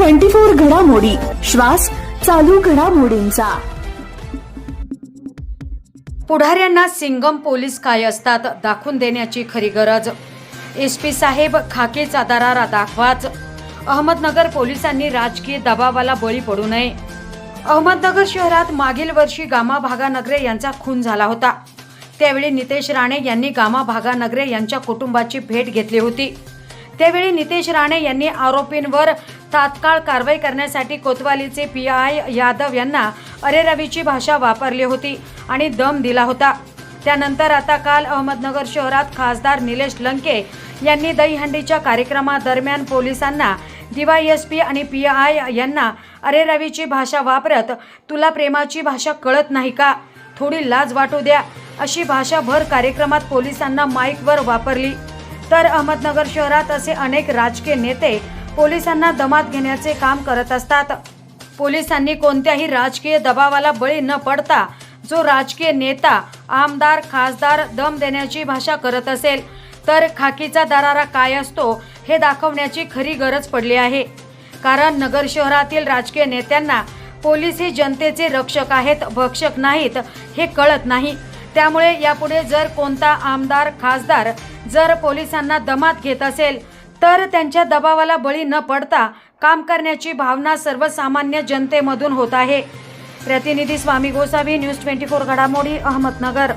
Twenty four घडामोडी. श्वास चालू घडामोडींचा. पुढाऱ्यांना सिंगम पोलीस काय असतात दाखवून देण्याची खरी गरज. एस पी साहेब खाकेचा दरारा दाखवाच. अहमदनगर पोलिसांनी राजकीय दबावाला बळी पडू नये. अहमदनगर शहरात मागील वर्षी गामा भागा नगरे यांचा खून झाला होता. त्यावेळी नितेश राणे यांनी गामा भागा नगरे यांच्या कुटुंबाची भेट घेतली होती. त्यावेळी नितेश राणे यांनी आरोपींवर तात्काळ कारवाई करण्यासाठी कोतवालीचे पी आय यादव यांना अरेरवीची भाषा वापरली होती आणि दम दिला होता. त्यानंतर आता काल अहमदनगर शहरात खासदार निलेश लंके यांनी दहीहंडीच्या कार्यक्रमादरम्यान पोलिसांना डीवायएसपी आणि पी आय यांना अरेरवीची भाषा वापरत तुला प्रेमाची भाषा कळत नाही का? थोडी लाज वाटू द्या अशी भाषा भर कार्यक्रमात पोलिसांना माईकवर वापरली. तर अहमदनगर शहरात असे अनेक राजकीय नेते पोलिसांना दमात घेण्याचे काम करत असतात. पोलिसांनी कोणत्याही राजकीय दबावाला बळी न पडता जो राजकीय नेता आमदार खासदार दम देण्याची भाषा करत असेल तर खाकीचा दरारा काय असतो हे दाखवण्याची खरी गरज पडली आहे. कारण नगर शहरातील राजकीय नेत्यांना पोलीस हे जनतेचे रक्षक आहेत भक्षक नाहीत हे कळत नाही. त्यामुळे यापुढे जर कोणता आमदार खासदार जर पोलिसांना दमात घेत असेल तर त्यांच्या दबावाला बळी न पडता काम करण्याची भावना सर्वसामान्य जनतेमधून होत आहे. प्रतिनिधी Swami Gosavi news twenty four घडामोडी अहमदनगर.